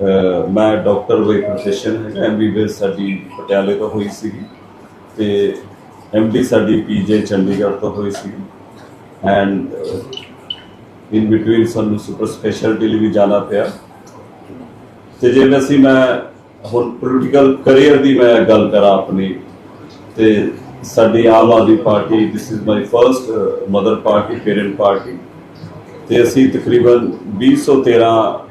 ਮੈਂ doctor by profession ਹੈ MBBS ਸਾਡੀ ਪਟਿਆਲੇ ਤੋਂ ਹੋਈ ਸੀਗੀ ਤੇ ਐਮਡੀ ਸਾਡੀ ਪੀਜੇ ਚੰਡੀਗੜ੍ਹ ਤੋਂ ਹੋਈ ਸੀਗੀ। ਐਂਡ ਇਨ ਬਿਟਵੀਨ ਸਾਨੂੰ ਸੁਪਰ ਸਪੈਸ਼ਲਟੀ ਲਈ ਵੀ ਜਾਣਾ ਪਿਆ। ਤੇ ਜੇ ਮੈਂ ਸੀ, ਮੈਂ ਹੁਣ ਪੋਲੀਟੀਕਲ ਕੈਰੀਅਰ ਦੀ ਮੈਂ ਗੱਲ ਕਰਾਂ ਆਪਣੀ, ਤੇ ਸਾਡੀ Aam Aadmi party this is my first mother party parent party ਤੇ ਅਸੀਂ ਤਕਰੀਬਨ 2013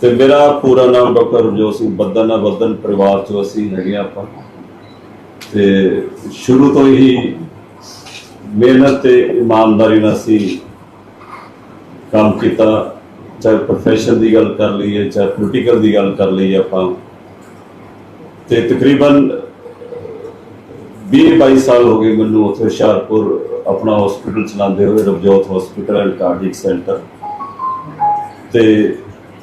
ਤੇ ਮੇਰਾ ਪੂਰਾ ਨਾਮ ਡਾਕਟਰ ਰਜੋਤ ਸਿੰਘ ਬੱਦਨ ਆ। ਬੱਦਨ ਪਰਿਵਾਰ ਚੋਂ ਅਸੀਂ ਹੈਗੇ ਹਾਂ ਆਪਾਂ। ਤੇ ਸ਼ੁਰੂ ਤੋਂ ਹੀ ਮਿਹਨਤ ਤੇ ਇਮਾਨਦਾਰੀ ਨਾਲ ਅਸੀਂ ਕੰਮ ਕੀਤਾ। ਚਾਹੇ ਪ੍ਰੋਫੈਸ਼ਨ ਦੀ ਗੱਲ ਕਰ ਲਈਏ, ਚਾਹੇ ਪੋਲੀਟੀਕਲ ਦੀ ਗੱਲ ਕਰ ਲਈਏ ਆਪਾਂ। ਤੇ ਤਕਰੀਬਨ 20 22 ਸਾਲ ਹੋ ਗਏ ਮੈਨੂੰ ਉੱਥੇ ਹੁਸ਼ਿਆਰਪੁਰ ਆਪਣਾ ਹਸਪੀਟਲ ਚਲਾਉਂਦੇ ਹੋਏ, Ravjot hospital and cardiac centre ਤੇ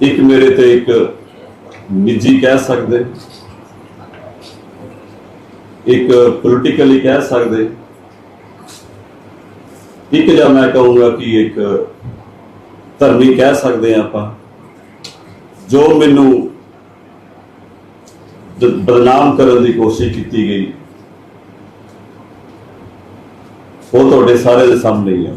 ਇੱਕ ਮੇਰੇ ਤੇ ਇੱਕ ਨਿੱਜੀ ਕਹਿ ਸਕਦੇ। ਇੱਕ ਪੋਲੀਟੀਕਲੀ ਕਹਿ ਸਕਦੇ। ਇੱਕ ਜਾਂ ਮੈਂ ਕਹੂੰਗਾ ਕਿ ਇੱਕ ਧਰਮੀ ਕਹਿ ਸਕਦੇ ਹਾਂ ਆਪਾਂ। ਜੋ ਮੈਨੂੰ ਬਦਨਾਮ ਕਰਨ ਦੀ ਕੋਸ਼ਿਸ਼ ਕੀਤੀ ਗਈ, ਉਹ ਤੁਹਾਡੇ ਸਾਰੇ ਦੇ ਸਾਹਮਣੇ ਹੀ ਆ।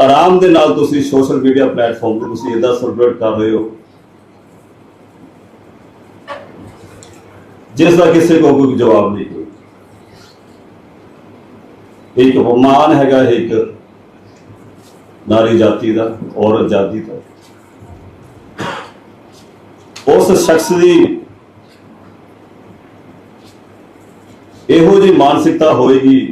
ਆਰਾਮ ਦੇ ਨਾਲ ਤੁਸੀਂ ਸੋਸ਼ਲ ਮੀਡੀਆ ਪਲੇਟਫਾਰਮ ਤੇ ਤੁਸੀਂ ਇਦਾਂ ਸੈਲੀਬ੍ਰੇਟ ਕਰ ਰਹੇ ਹੋ। ਜਿਸ ਦਾ ਕਿਸੇ ਕੋ ਕੋਈ ਜਵਾਬ ਨਹੀਂ ਕੋਈ। ਇੱਕ ਅਪਮਾਨ ਹੈਗਾ ਇੱਕ ਨਾਰੀ ਜਾਤੀ ਦਾ, ਔਰਤ ਜਾਤੀ ਦਾ। ਉਸ ਸ਼ਖਸ ਦੀ ਇਹੋ ਜਿਹੀ ਮਾਨਸਿਕਤਾ ਹੋਏਗੀ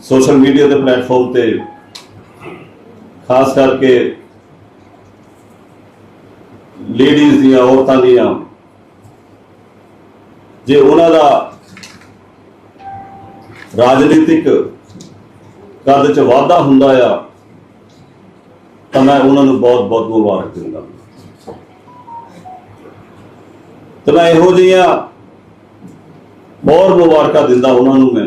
ਸੋਸ਼ਲ ਮੀਡੀਆ ਦੇ ਪਲੇਟਫਾਰਮ ਤੇ, ਖਾਸ ਕਰਕੇ ਲੇਡੀਜ਼ ਦੀਆਂ ਔਰਤਾਂ ਦੀਆਂ, ਜੇ ਉਹਨਾਂ ਦਾ ਰਾਜਨੀਤਿਕ ਕੱਦ ਚ ਵਾਧਾ ਹੁੰਦਾ ਆ, ਤਾਂ ਮੈਂ ਉਹਨਾਂ ਨੂੰ ਬਹੁਤ ਬਹੁਤ ਮੁਬਾਰਕ ਦਿੰਦਾ। ਤੇ ਮੈਂ ਇਹੋ ਜਿਹੀਆਂ ਬਹੁਤ ਮੁਬਾਰਕਾਂ ਦਿੰਦਾ ਉਹਨਾਂ ਨੂੰ ਮੈਂ।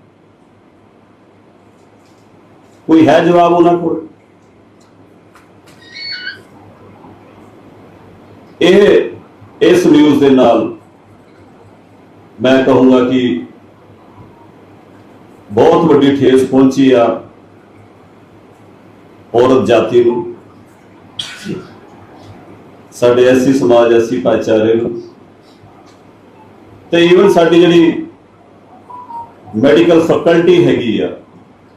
ਕੋਈ ਹੈ ਜਵਾਬ ਉਹਨਾਂ ਕੋਲ? ਇਹ, ਇਸ ਨਿਊਜ਼ ਦੇ ਨਾਲ ਮੈਂ ਕਹੂੰਗਾ ਕਿ ਬਹੁਤ ਵੱਡੀ ਠੇਸ ਪਹੁੰਚੀ ਆ ਔਰਤ ਜਾਤੀ ਨੂੰ। ਸਾਡੇ ਐਸੀ ਸਮਾਜ, ਐਸੀ ਭਾਈਚਾਰੇ ਨੂੰ। ਤੇ ਈਵਨ ਸਾਡੀ ਜਿਹੜੀ ਮੈਡੀਕਲ ਫੈਕਲਟੀ ਹੈਗੀ ਆ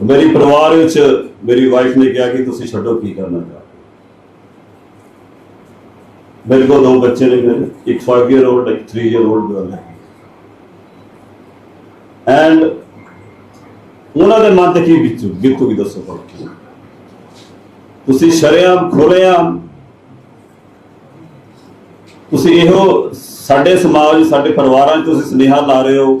ਮੇਰੀ ਪਰਿਵਾਰ ਵਿੱਚ ਮੇਰੀ ਵਾਈਫ ਨੇ ਕਿਹਾ ਕਿ ਤੁਸੀਂ ਛੱਡੋ, ਕੀ ਕਰਨਾ ਚਾਹੋ ਮੇਰੇ ਕੋਲ ਦੋ ਬੱਚੇ ਨੇ ਮੇਰੇ, ਇੱਕ 5 ਇਅਰ 올ਡ ਇੱਕ 3 ਇਅਰ 올ਡ ਗਰਲ ਹੈ ਐਂਡ ਉਹਨਾਂ ਦੇ ਮਨ ਤੇ ਕੀ ਬੀਤੂ, ਬੀਤੂਗੀ ਦੱਸੋ ਪਰ ਤੁਸੀਂ ਸ਼ਰੇਆਮ ਖੋਲੇਆਮ ਤੁਸੀਂ ਇਹੋ ਸਾਡੇ ਸਮਾਜ, ਸਾਡੇ ਪਰਿਵਾਰਾਂ 'ਚ ਤੁਸੀਂ ਸੁਨੇਹਾ ਲਾ ਰਹੇ ਹੋ।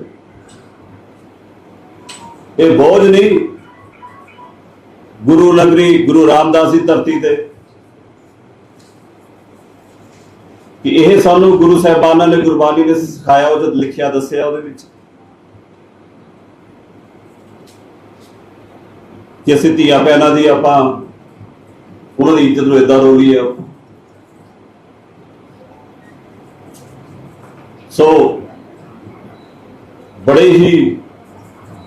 ਇਹ ਬੋਝ ਨਹੀਂ। ਗੁਰੂ ਨਗਰੀ ਗੁਰੂ ਰਾਮਦਾਸ ਦੀ ਧਰਤੀ ਤੇ ਕਿ ਇਹ ਸਾਨੂੰ ਗੁਰੂ ਸਾਹਿਬਾਨਾਂ ਨੇ ਗੁਰਬਾਣੀ ਨੇ ਸਿਖਾਇਆ, ਉਹ ਲਿਖਿਆ, ਦੱਸਿਆ ਉਹਦੇ ਵਿੱਚ। ਕਿ ਅਸੀਂ ਧੀਆਂ ਭੈਣਾਂ ਦੀ ਆਪਾਂ, ਉਹਨਾਂ ਦੀ ਇੱਜ਼ਤ ਨੂੰ ਇਦਾਂ ਰੋਲੀ ਆ ਸੋ ਬੜੇ ਹੀ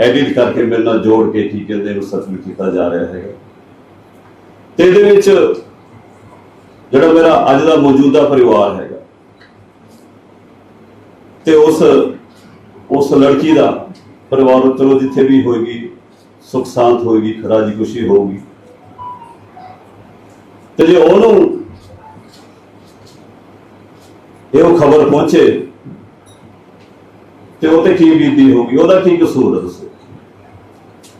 ਐਡਿਟ ਕਰਕੇ ਮੇਰੇ ਨਾਲ ਜੋੜ ਕੇ ਕੀ ਕਹਿੰਦੇ ਨੂੰ ਸਬਮਿਟ ਕੀਤਾ ਜਾ ਰਿਹਾ ਹੈਗਾ। ਤੇ ਇਹਦੇ ਵਿੱਚ ਜਿਹੜਾ ਮੇਰਾ ਅੱਜ ਦਾ ਮੌਜੂਦਾ ਪਰਿਵਾਰ ਹੈਗਾ, ਤੇ ਉਸ ਉਸ ਲੜਕੀ ਦਾ ਪਰਿਵਾਰ ਚਲੋ ਜਿੱਥੇ ਵੀ ਹੋਏਗੀ, ਸੁਖ ਸ਼ਾਂਤ ਹੋਏਗੀ, ਖਰਾਜੀ ਖੁਸ਼ੀ ਹੋਊਗੀ। ਤੇ ਜੇ ਉਹਨੂੰ ਇਹੋ ਖਬਰ ਪਹੁੰਚੇ, ਤੇ ਉਹ ਤੇ ਕੀ ਬੀਤੀ ਹੋਗੀ ਉਹਦਾ ਕੀ ਕਸੂਰ ਹੈ ਦੱਸੋ?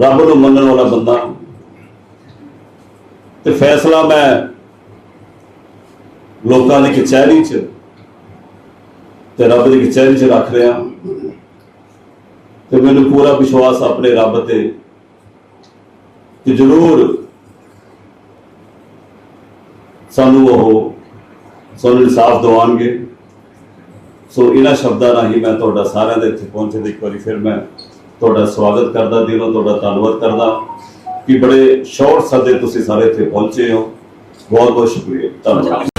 ਰੱਬ ਨੂੰ ਮੰਨਣ ਵਾਲਾ ਬੰਦਾ। ਤੇ ਫੈਸਲਾ ਮੈਂ ਲੋਕਾਂ ਦੀ ਕਚਹਿਰੀ 'ਚ ਤੇ ਰੱਬ ਦੀ ਕਚਹਿਰੀ 'ਚ ਰੱਖ ਰਿਹਾ। ਤੇ ਮੈਨੂੰ ਪੂਰਾ ਵਿਸ਼ਵਾਸ ਆਪਣੇ ਰੱਬ ਤੇ ਕਿ ਜ਼ਰੂਰ ਸਾਨੂੰ ਉਹ ਸਾਨੂੰ ਇਨਸਾਫ ਦਿਵਾਉਣਗੇ। ਸੋ ਇਹਨਾਂ ਸ਼ਬਦਾਂ ਰਾਹੀਂ ਮੈਂ ਤੁਹਾਡਾ ਸਾਰਿਆਂ ਦੇ ਇੱਥੇ ਪਹੁੰਚੇ ਦੇ ਇੱਕ ਵਾਰੀ ਫਿਰ ਮੈਂ ਤੁਹਾਡਾ ਸਵਾਗਤ ਕਰਦਾ, ਦਿਲੋਂ ਤੁਹਾਡਾ ਧੰਨਵਾਦ ਕਰਦਾ। ਕਿ ਬੜੇ ਸ਼ਾਰਟ ਸਦੇ ਤੁਸੀਂ ਸਾਰੇ ਇੱਥੇ ਪਹੁੰਚੇ ਹੋ। ਬਹੁਤ ਬਹੁਤ ਸ਼ੁਕਰੀਆ। ਧੰਨਵਾਦ।